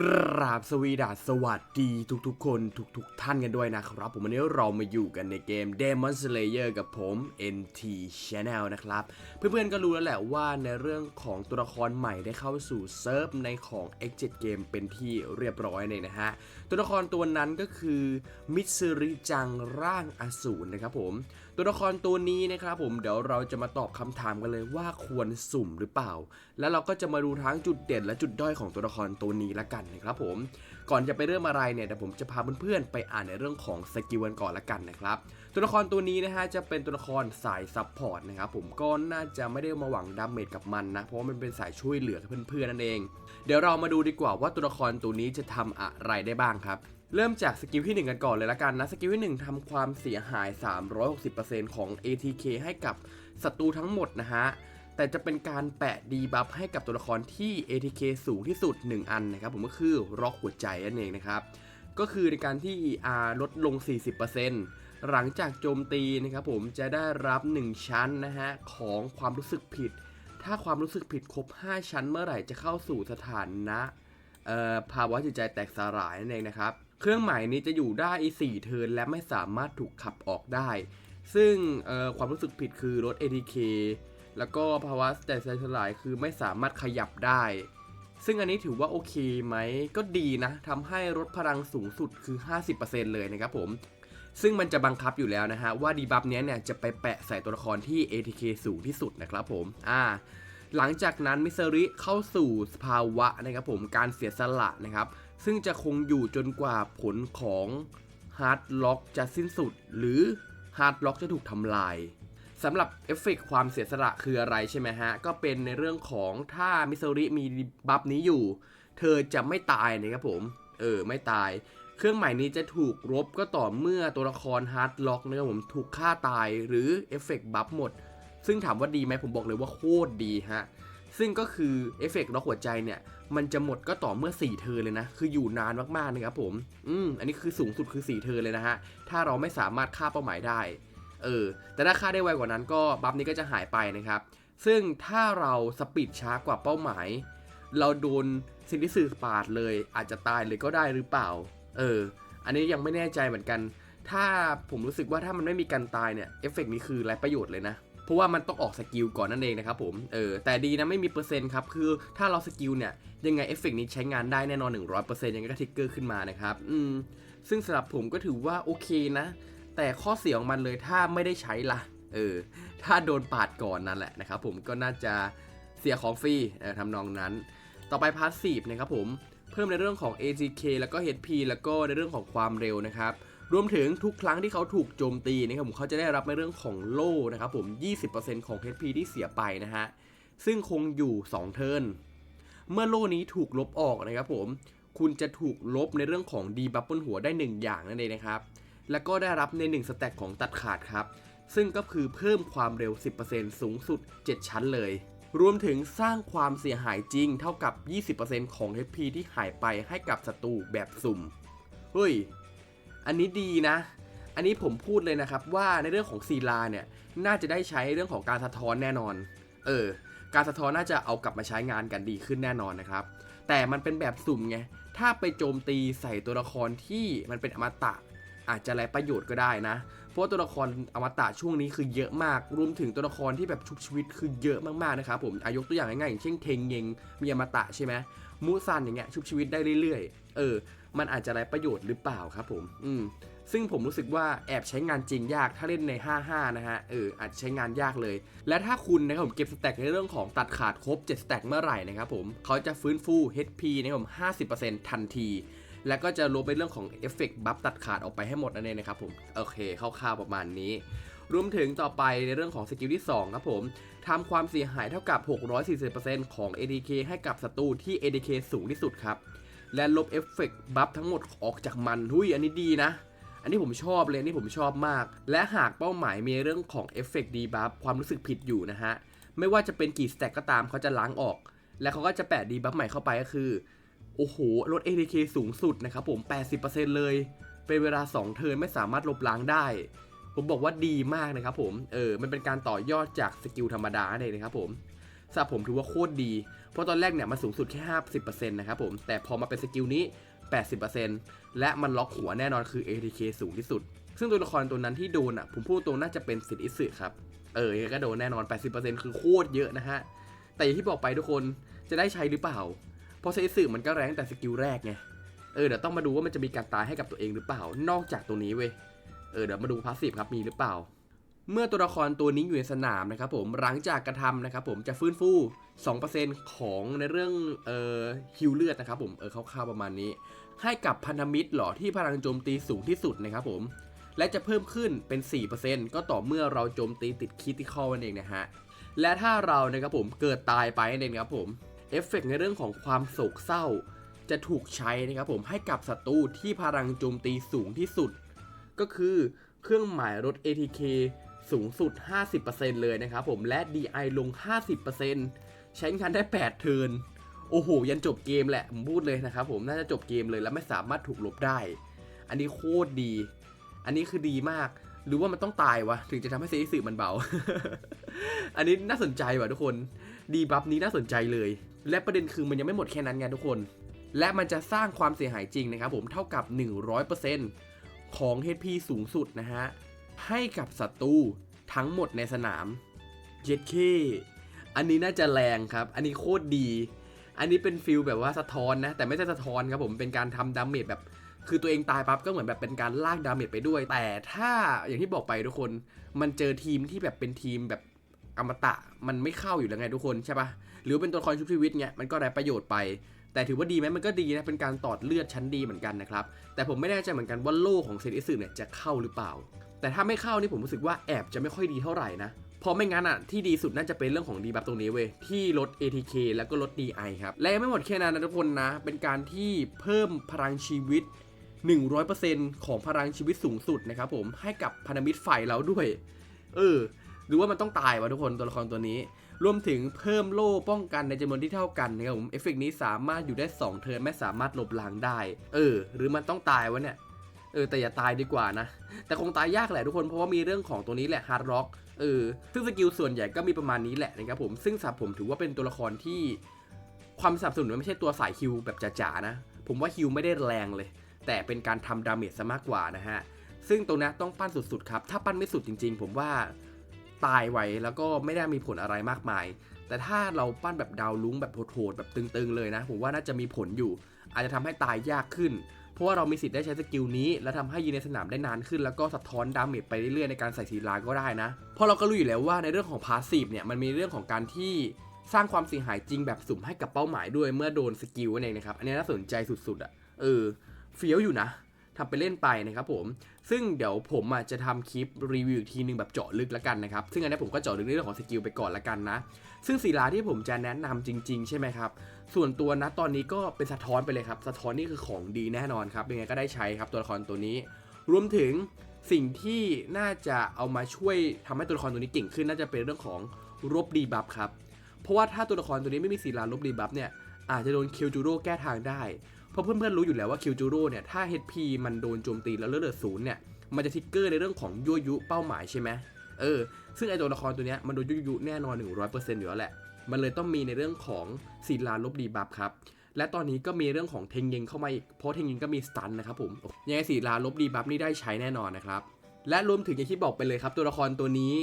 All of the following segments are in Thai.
กราบสวีดัสสวัสดีทุกๆ คนทุกๆ ท่านกันด้วยนะครับ ผมวันนี้เรามาอยู่กันในเกม Demon Slayer กับผม NT Channel นะครับ เพื่อนๆก็รู้แล้วแหละว่าในเรื่องของตัวละครใหม่ได้เข้าสู่เซิร์ฟในของ X7 Game เป็นที่เรียบร้อยเลยนะฮะ ตัวละครตัวนั้นก็คือมิตซึริจังร่างอสูรนะครับผม ตัวละครตัวนี้นะครับผมเดี๋ยวเราจะมาตอบคำถามกันเลยว่าควรสุ่มหรือเปล่า แล้วเราก็จะมาดูทั้งจุดเด่นและจุดด้อยของตัวละครตัวนี้ละกันนะครับผมก่อนจะไปเริ่มอะไรเนี่ยเดี๋ยวผมจะพาเพื่อนๆไปอ่านในเรื่องของสกิลกันก่อนละกันนะครับตัวละครตัวนี้นะฮะจะเป็นตัวละครสายซับพอร์ตนะครับผมก็น่าจะไม่ได้มาหวังดาเมจกับมันนะเพราะว่ามันเป็นสายช่วยเหลือเพื่อนๆนั่นเอง เดี๋ยวเรามาดูดีกว่าว่าตัวละครตัวนี้จะทำอะไรได้บ้างครับ เริ่มจากสกิลที่ 1 กันก่อนเลยละกันนะ สกิลที่ 1ทำความเสียหาย 360%ของ ATK ให้กับศัตรูทั้งหมดนะฮะ แต่จะเป็นการแปะดีบัฟให้กับตัวละครที่ ATK สูงที่สุด 1 อันนะครับ ผมก็คือร็อกหัวใจนั่นเองนะครับ ก็คือในการที่ ER ลดลง 40%หลังจากโจมตีนะครับผมจะได้รับ 1 ชั้นนะฮะของความรู้สึกผิด ถ้าความรู้สึกผิดครบ 5 ชั้นเมื่อไหร่จะเข้าสู่สถานะภาวะจิตใจแตกสลายนั่นเองนะครับ เครื่องหมายนี้จะอยู่ได้4เทิร์นและไม่สามารถถูกขับออกได้ ซึ่งความรู้สึกผิดคือลด ATK แล้วก็ภาวะแตกสลายคือไม่สามารถขยับได้ ซึ่งอันนี้ถือว่าโอเคไหมก็ดีนะทำให้ลดพลังสูงสุดคือ 50%เลยนะครับผมซึ่งมันจะบังคับอยู่แล้วนะฮะ ว่าดีบัฟเนี้ยเนี่ยจะไปแปะใส่ตัวละครที่ ATK สูงที่สุดนะครับผม อ่า หลังจากนั้นมิสซิริเข้าสู่สภาวะนะครับผมการเสียสละนะครับ ซึ่งจะคงอยู่จนกว่าผลของฮาร์ดล็อกจะสิ้นสุด หรือฮาร์ดล็อกจะถูกทำลายสำหรับเอฟเฟกต์ความเสียสละคืออะไรใช่ไหมฮะ ก็เป็นในเรื่องของถ้ามิสซิริมีบัฟนี้อยู่ เธอจะไม่ตายนะครับผม เออ ไม่ตาย เครื่องหมายนี้จะถูกลบก็ต่อเมื่อตัวละครฮาร์ดล็อกนะครับผมถูกฆ่าตายหรือเอฟเฟกต์บัฟหมด ซึ่งถามว่าดีไหมผมบอกเลยว่าโคตรดีฮะ ซึ่งก็คือเอฟเฟกต์ล็อกหัวใจเนี่ย มันจะหมดก็ต่อเมื่อ 4เทอร์เลยนะ คืออยู่นานมากๆนะครับผม อืม อันนี้คือสูงสุดคือ 4เทอร์เลยนะฮะ ถ้าเราไม่สามารถฆ่าเป้าหมายได้ เออ แต่ถ้าฆ่าได้ไวกว่านั้นก็บัฟนี้ก็จะหายไปนะครับ ซึ่งถ้าเราสปีดช้ากว่าเป้าหมาย เราโดนซินดิสือปาดเลย อาจจะตายเลยก็ได้หรือเปล่า เออ อันนี้ยังไม่แน่ใจเหมือนกัน ถ้าผมรู้สึกว่าถ้ามันไม่มีการตายเนี่ย เอฟเฟกต์นี้คือไรประโยชน์เลยนะ เพราะว่ามันต้องออกสกิลก่อนนั่นเองนะครับผมเออแต่ดีนะไม่มีเปอร์เซ็นต์ครับคือถ้าเราสกิลเนี่ยยังไงเอฟเฟกต์นี้ใช้งานได้แน่นอน 100%ยังไงก็ทิกเกอร์ขึ้นมานะครับอืมซึ่งสำหรับผมก็ถือว่าโอเคนะ แต่ข้อเสียของมันเลยถ้าไม่ได้ใช้ล่ะเออถ้าโดนปาดก่อนนั่นแหละนะครับผมก็น่าจะเสียของฟรีออทำนองนั้น ต่อไปพาสซีฟนะครับผมเพิ่มในเรื่องของ AGK แล้วก็ HP แล้วก็ในเรื่องของความเร็วนะครับ รวมถึงทุกครั้งที่เขาถูกโจมตีนะครับผมเขาจะได้รับในเรื่องของโล่นะครับผม 20%ของ HP ที่เสียไปนะฮะ ซึ่งคงอยู่ 2 เทิร์น เมื่อโล่นี้ถูกลบออกนะครับผม คุณจะถูกลบในเรื่องของดีบัฟบนหัวได้ 1 อย่างนั่นเองนะครับ แล้วก็ได้รับใน 1 สแต็กของตัดขาดครับ ซึ่งก็คือเพิ่มความเร็ว 10%สูงสุด 7 ชั้นเลย รวมถึงสร้างความเสียหายจริงเท่ากับ 20%ของ HP ที่หายไปให้กับศัตรูแบบสุ่ม เฮ้ย อันนี้ดีนะ อันนี้ผมพูดเลยนะครับว่าในเรื่องของซีลาเนี่ยน่าจะได้ใช้เรื่องของการสะท้อนแน่นอน เออ การสะท้อนน่าจะเอากลับมาใช้งานกันดีขึ้นแน่นอนนะครับ แต่มันเป็นแบบสุ่มไง ถ้าไปโจมตีใส่ตัวละครที่มันเป็นอมตะ อาจจะไรประโยชน์ก็ได้นะ เพราะว่าตัวละครอมตะช่วงนี้คือเยอะมาก รวมถึงตัวละครที่แบบชุบชีวิตคือเยอะมากๆนะครับผมอายกตัวอย่างง่ายๆอย่างเช่นเทงเยงมีอมตะใช่ไหมมูซันอย่างเงี้ยชุบชีวิตได้เรื่อยๆ เออ มันอาจจะไรประโยชน์หรือเปล่าครับผม อืม ซึ่งผมรู้สึกว่าแอบใช้งานจริงยากถ้าเล่นใน 55 นะฮะ เออ อาจใช้งานยากเลย และถ้าคุณนะครับผมเก็บสแต็กในเรื่องของตัดขาดครบ 7 สแต็กเมื่อไหร่นะครับผม เขาจะฟื้นฟู HP นะครับผม 50%ทันที แล้วก็จะรวมเป็นเรื่องของเอฟเฟกต์บัฟตัดขาดออกไปให้หมดนั่นเองนะครับผม โอเค คร่าวๆประมาณนี้รวมถึงต่อไปในเรื่องของสกิลที่ 2 ครับผมทำความเสียหายเท่ากับ 640%ของ ADK ให้กับศัตรูที่ ADK สูงที่สุดครับ และลบเอฟเฟกต์บัฟทั้งหมดออกจากมันหุยอันนี้ดีนะ อันนี้ผมชอบเลยอันนี่ผมชอบมาก และหากเป้าหมายมีเรื่องของเอฟเฟกต์ดีบัฟความรู้สึกผิดอยู่นะฮะ ไม่ว่าจะเป็นกี่สแต็กก็ตามเขาจะล้างออก และเขาก็จะแปะดีบัฟใหม่เข้าไปก็คือ โอ้โหลด ADK สูงสุดนะครับผม 80%เลย เป็นเวลา 2 เทิร์นไม่สามารถลบล้างได้ ผมบอกว่าดีมากนะครับผม เออ มันเป็นการต่อยอดจากสกิลธรรมดาเลยนะครับผมสำหรับผมถือว่าโคตรดี เพราะตอนแรกเนี่ยมันสูงสุดแค่ 50%นะครับผม แต่พอมาเป็นสกิลนี้ 80%และมันล็อกหัวแน่นอนคือ ATK สูงที่สุด ซึ่งตัวละครตัวนั้นที่โดนอะผมพูดตรงน่าจะเป็นสิทธิอิสึครับ เออก็โดนแน่นอน 80%คือโคตรเยอะนะฮะ แต่อย่างที่บอกไปทุกคนจะได้ใช้หรือเปล่า เพราะสิทธิอิสึมันก็แรงตั้งแต่สกิลแรกไง เออเดี๋ยวต้องมาดูว่ามันจะมีการตายให้กับตัวเองหรือเปล่า นอกจากตัวนี้เว้ย เออเดี๋ยวมาดูพาสซีฟครับมีหรือเปล่า เมื่อตัวละครตัวนี้อยู่ในสนามนะครับผมหลังจากกระทำนะครับผมจะฟื้นฟู 2%ของในเรื่องเอ่อฮิวเลือดนะครับผมเออคร่าวๆประมาณนี้ ให้กับพันธมิตรหรอที่พลังโจมตีสูงที่สุดนะครับผมและจะเพิ่มขึ้นเป็น 4%ก็ต่อเมื่อเราโจมตีติดคิติคอลนั่นเองนะฮะและถ้าเรานะครับผมเกิดตายไปนั่นเองครับผมเอฟเฟกต์ในเรื่องของความโศกเศร้า จะถูกใช้นะครับผมให้กับศัตรูที่พลังโจมตีสูงที่สุด ก็คือเครื่องหมายลด ATK สูงสุด 50%เลยนะครับผมและ DI ลง 50%ใช้งานได้ 8 เทิร์นโอ้โห ยันจบเกมแหละผมพูดเลยนะครับผมน่าจะจบเกมเลยแล้วไม่สามารถถูกลบได้ อันนี้โคตรดี อันนี้คือดีมาก หรือว่ามันต้องตายวะ ถึงจะทำให้เซนิสึมันเบา อันนี้น่าสนใจว่ะทุกคน ดีบัฟนี้น่าสนใจเลย และประเด็นคือมันยังไม่หมดแค่นั้นไงทุกคน และมันจะสร้างความเสียหายจริงนะครับผมเท่ากับ 100%ของ HP สูงสุดนะฮะ ให้กับศัตรูทั้งหมดในสนามเย็ดเคอันนี้น่าจะแรงครับ อันนี้โคตรดี อันนี้เป็นฟิลแบบว่าสะท้อนนะ แต่ไม่ใช่สะท้อนครับผมเป็นการทำดาเมจแบบ คือตัวเองตายปั๊บก็เหมือนแบบเป็นการลากดาเมจไปด้วย แต่ถ้าอย่างที่บอกไปทุกคนมันเจอทีมที่แบบเป็นทีมแบบอมตะมันไม่เข้าอยู่แล้วไงทุกคนใช่ปะหรือเป็นตัวละครชุบชีวิตเงี้ยมันก็ได้ประโยชน์ไป แต่ถือว่าดีไหมมันก็ดีนะเป็นการตอดเลือดชั้นดีเหมือนกันนะครับแต่ผมไม่แน่ใจเหมือนกันว่าโล่ของเซนิสึเนี่ยจะเข้าหรือเปล่า แต่ถ้าไม่เข้านี่ผมรู้สึกว่าแอบจะไม่ค่อยดีเท่าไหร่นะเพราะไม่งั้นอะที่ดีสุดน่าจะเป็นเรื่องของดีบัฟตรงนี้เว้ยที่ลด ATK แล้วก็ลด DI ครับ และไม่หมดแค่นั้นนะทุกคนนะ เป็นการที่เพิ่มพลังชีวิต 100%ของพลังชีวิตสูงสุดนะครับผมให้กับพันธมิตรฝ่ายเราด้วย เออหรือว่ามันต้องตายวะทุกคนตัวละครตัวนี้ รวมถึงเพิ่มโล่ป้องกันในจำนวนที่เท่ากันนะครับผมเอฟเฟกต์นี้สามารถอยู่ได้ 2 เทิร์นไม่สามารถลบล้างได้ เออ หรือมันต้องตายวะเนี่ย เออแต่อย่าตายดีกว่านะ แต่คงตายยากแหละทุกคนเพราะว่ามีเรื่องของตัวนี้แหละฮาร์ดร็อกเออซึ่งสกิลส่วนใหญ่ก็มีประมาณนี้แหละนะครับผมซึ่งสับผมถือว่าเป็นตัวละครที่ความสับสนุนมันไม่ใช่ตัวสายฮิวแบบจ๋าๆนะ ผมว่าฮิวไม่ได้แรงเลย แต่เป็นการทำดาเมจซะมากกว่านะฮะซึ่งตรงนี้ต้องปั้นสุดๆครับ ถ้าปั้นไม่สุดจริง ๆ ผมว่าตายไวแล้วก็ไม่ได้มีผลอะไรมากมาย แต่ถ้าเราปั้นแบบดาวลุ้งแบบโหดๆแบบตึงๆเลยนะ ผมว่าน่าจะมีผลอยู่ อาจจะทำให้ตายยากขึ้น เพราะว่าเรามีสิทธิ์ได้ใช้สกิลนี้ และทำให้ยืนในสนามได้นานขึ้น แล้วก็สะท้อนดาเมจไปเรื่อยๆในการใส่ศีลาก็ได้นะเพราะเราก็รู้อยู่แล้วว่าในเรื่องของพาสซีฟเนี่ยมันมีเรื่องของการที่สร้างความเสียหายจริงแบบสุ่มให้กับเป้าหมายด้วยเมื่อโดนสกิลนั่นเองนะครับอันนี้น่าสนใจสุดๆอะเออเฟี้ยวอยู่นะ ทำไปเล่นไปนะครับผม ซึ่งเดี๋ยวผมอะจะทำคลิปรีวิวอีกทีหนึงแบบเจาะลึกแล้วกันนะครับ ซึ่งอันนี้ผมก็เจาะลึกเรื่องของสกิลไปก่อนละกันนะ ซึ่งศิลาที่ผมจะแนะนำจริง ๆ ใช่ไหมครับ ส่วนตัวนะตอนนี้ก็เป็นสะท้อนไปเลยครับ สะท้อนนี่คือของดีแน่นอนครับ ยังไงก็ได้ใช้ครับตัวละครตัวนี้ รวมถึงสิ่งที่น่าจะเอามาช่วยทำให้ตัวละครตัวนี้เก่งขึ้นน่าจะเป็นเรื่องของรบดีบัฟครับ เพราะว่าถ้าตัวละครตัวนี้ไม่มีศิลาลบดีบัฟเนี่ยอาจจะโดนเคิวจูโร่แก้ทางได้ เพราะเพื่อนๆรู้อยู่แล้วว่าคิวจูโร่เนี่ยถ้า HP มันโดนโจมตีแล้วเลือดเหลือศูนย์เนี่ยมันจะทิกเกอร์ในเรื่องของยั่วยุเป้าหมายใช่ไหมเออซึ่งไอตัวละครตัวเนี้ยมันโดนยั่วยุแน่นอน 100%อยู่แล้วแหละมันเลยต้องมีในเรื่องของศิลาลบดีบัฟครับและตอนนี้ก็มีเรื่องของเทงเยงเข้ามาอีกเพราะเทงเยงก็มีสตันนะครับผมยังไงสีลาลบดีบัฟนี่ได้ใช้แน่นอนนะครับและรวมถึงอย่างที่บอกไปเลยครับ ตัวละครตัวนี้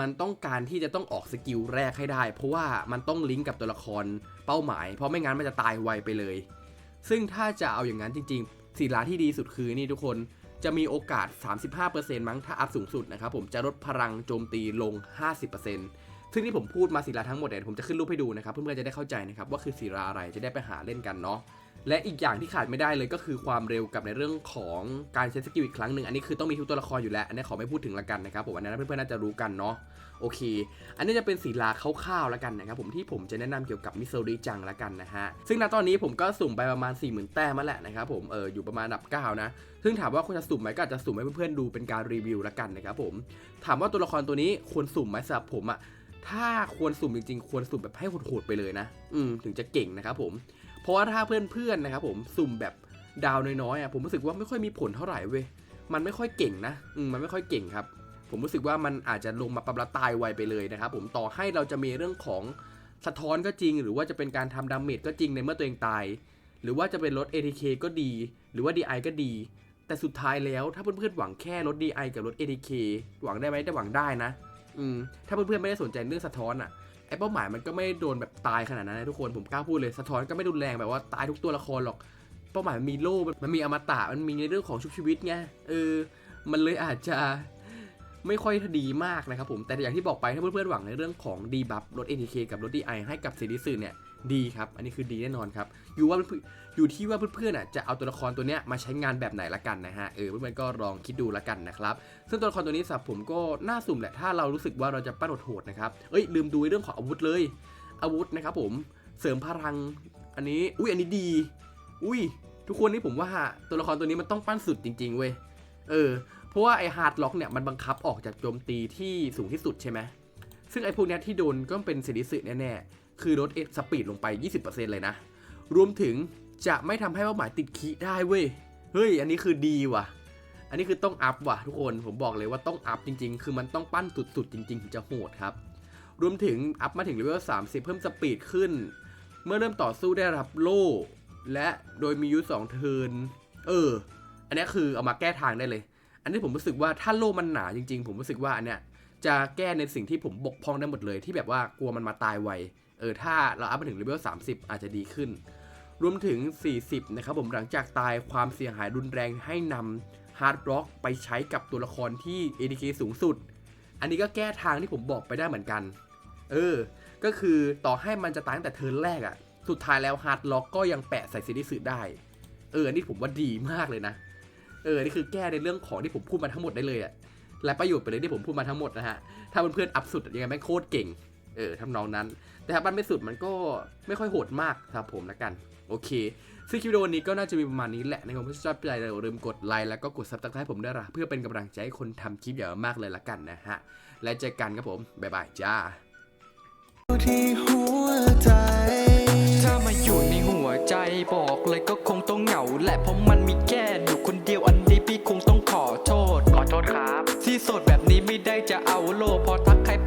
มันต้องการที่จะต้องออกสกิลแรกให้ได้ เพราะว่ามันต้องลิงก์กับตัวละครเป้าหมาย เพราะไม่งั้นมันจะตายไวไปเลย ซึ่งถ้าจะเอาอย่างนั้นจริงๆสีลาที่ดีสุดคือนี่ทุกคนจะมีโอกาส 35%มั้งถ้าอัพสูงสุดนะครับผมจะลดพลังโจมตีลง 50%ซึ่งที่ผมพูดมาศิลาทั้งหมดเนี่ยผมจะขึ้นรูปให้ดูนะครับเพื่อนๆจะได้เข้าใจนะครับว่าคือศิลาอะไรจะได้ไปหาเล่นกันเนาะ และอีกอย่างที่ขาดไม่ได้เลยก็คือความเร็วกับในเรื่องของการใช้สกิลอีกครั้งหนึ่งอันนี้คือต้องมีทุกตัวละครอยู่แล้ว อันนี้ขอไม่พูดถึงละกันนะครับผมอันนั้นเพื่อนๆน่าจะรู้กันเนาะโอเค อันนี้จะเป็นศิลาคร่าวๆล้วกันนะครับผมที่ผมจะแนะนำเกี่ยวกับมิโซริจังละกันนะฮะซึ่งณตอนนี้ผมก็สุ่มไปประมาณ 40,000 แต้มมาแหละนะครับผมเอออยู่ประมาณอันดับ 9 นะ ซึ่งถามว่าควรจะสุ่มไหมก็อาจจะสุ่มให้เพื่อนๆดูเป็นการรีวิวละกันนะครับผมถามว่าตัวละครตัวนี้ควรสุ่มไหมสำหรับผมอะถ้าควรสุ่มจริงๆ ควรสุ่มแบบให้โหดๆไปเลยนะ อืม ถึงจะเก่งนะครับผม เพราะว่าถ้าเพื่อนๆนะครับผมสุ่มแบบดาวน้อยๆอะผมรู้สึกว่าไม่ค่อยมีผลเท่าไหร่เว้ยมันไม่ค่อยเก่งนะอืมมันไม่ค่อยเก่งครับ ผมรู้สึกว่ามันอาจจะลงมาปรับละตายไวไปเลยนะครับผมต่อให้เราจะมีเรื่องของสะท้อนก็จริง หรือว่าจะเป็นการทำดาเมจก็จริงในเมื่อตัวเองตาย หรือว่าจะเป็นลด ATK ก็ดี หรือว่า DI ก็ดี แต่สุดท้ายแล้วถ้าเพื่อนๆหวังแค่ลด DI กับลด ATK หวังได้ไหมได้หวังได้นะ อืมถ้าเพื่อนๆไม่ได้สนใจเรื่องสะท้อนอะ ไอ้เป้าหมายมันก็ไม่โดนแบบตายขนาดนั้นนะทุกคนผมกล้าพูดเลยสะท้อนก็ไม่รุนแรงแบบว่าตายทุกตัวละครหรอก เป้าหมายมันมีโล่มันมีอมตะมันมีในเรื่องของชุบชีวิตไงเออ มันเลยอาจจะไม่ค่อยดีมากนะครับผมแต่อย่างที่บอกไปถ้าเพื่อนๆหวังในเรื่องของดีบัฟลด ATK กับลด DI ให้กับซีรีส์สื่อเนี่ย ดีครับ อันนี้คือดีแน่นอนครับ อยู่ว่าอยู่ที่ว่าเพื่อนๆอะจะเอาตัวละครตัวเนี้ยมาใช้งานแบบไหนละกันนะฮะ เออเพื่อนๆก็ลองคิดดูละกันนะครับ ซึ่งตัวละครตัวนี้สับผมก็น่าสุ่มแหละ ถ้าเรารู้สึกว่าเราจะปั้นโหดๆนะครับ เอ้ยลืมดูเรื่องของอาวุธเลย อาวุธนะครับผมเสริมพลัง อันนี้ อุ้ยอันนี้ดี อุ้ย ทุกคนนี่ผมว่าตัวละครตัวนี้มันต้องปั้นสุดจริง ๆเว้ย เออ เพราะว่าไอ้ฮาร์ดล็อกเนี่ยมันบังคับออกจากโจมตีที่สูงที่สุดใช่ไหมซึ่งไอ้พวกเนี้ยที่โดนก็เป็นเซนิสึแน่ๆ คือลดสปีดลงไป 20%เลยนะ รวมถึงจะไม่ทำให้เป้าหมายติดคีได้เว้ย เฮ้ย อันนี้คือดีว่ะ อันนี้คือต้องอัพว่ะทุกคน ผมบอกเลยว่าต้องอัพจริง ๆ คือมันต้องปั้นสุดๆ จริงๆถึงจะโหดครับ รวมถึงอัพมาถึงเลเวล30 เพิ่มสปีดขึ้น เมื่อเริ่มต่อสู้ได้รับโล่ และโดยมียุทธสองเทิน เออ อันนี้คือเอามาแก้ทางได้เลย อันนี้ผมรู้สึกว่าถ้าโล่มันหนาจริง ๆ ผมรู้สึกว่าอันเนี้ยจะแก้ในสิ่งที่ผมบกพร่องได้หมดเลยที่แบบว่ากลัวมันมาตายไว เออถ้าเราอัพมาถึงเลเวล30 อาจจะดีขึ้น รวมถึง 40 นะครับผมหลังจากตายความเสียหายรุนแรงให้นำฮาร์ดบล็อกไปใช้กับตัวละครที่ ADK สูงสุด อันนี้ก็แก้ทางที่ผมบอกไปได้เหมือนกัน เออ ก็คือต่อให้มันจะตายตั้งแต่เทิร์นแรกอะสุดท้ายแล้วฮาร์ดล็อกก็ยังแปะใส่ซีรีส์สืได้ เออ อันนี้ผมว่าดีมากเลยนะ เออ นี่คือแก้ในเรื่องของที่ผมพูดมาทั้งหมดได้เลยอะและประโยชน์ไปเลยที่ผมพูดมาทั้งหมดนะฮะ ถ้าเพื่อนๆอัพสุดยังไงแม่งโคตรเก่ง เออทำนองนั้น แต่ถ้ามันไม่สุดมันก็ไม่ค่อยโหดมากสำหรับผมละกัน โอเคซึ่งคลิปวิดีโอนี้ก็น่าจะมีประมาณนี้แหละนะครับถ้าชอบใจอย่าลืมกดไลค์แล้วก็กดซับสไครต์ผมด้วยละเพื่อเป็นกำลังใจให้คนทำคลิปอย่างมากเลยละกันนะฮะ และเจอกันครับผม บ๊ายบายจ้าที่หัวใจ ถ้ามาอยู่ในหัวใจบอกเลยก็คงต้องเหงาแหละเพราะมันมีแค่อยู่คนเดียวอันนี้พี่คงต้องขอโทษ ขอโทษครับ ที่โสดแบบนี้ไม่ได้จะเอาโลกพอทักใคร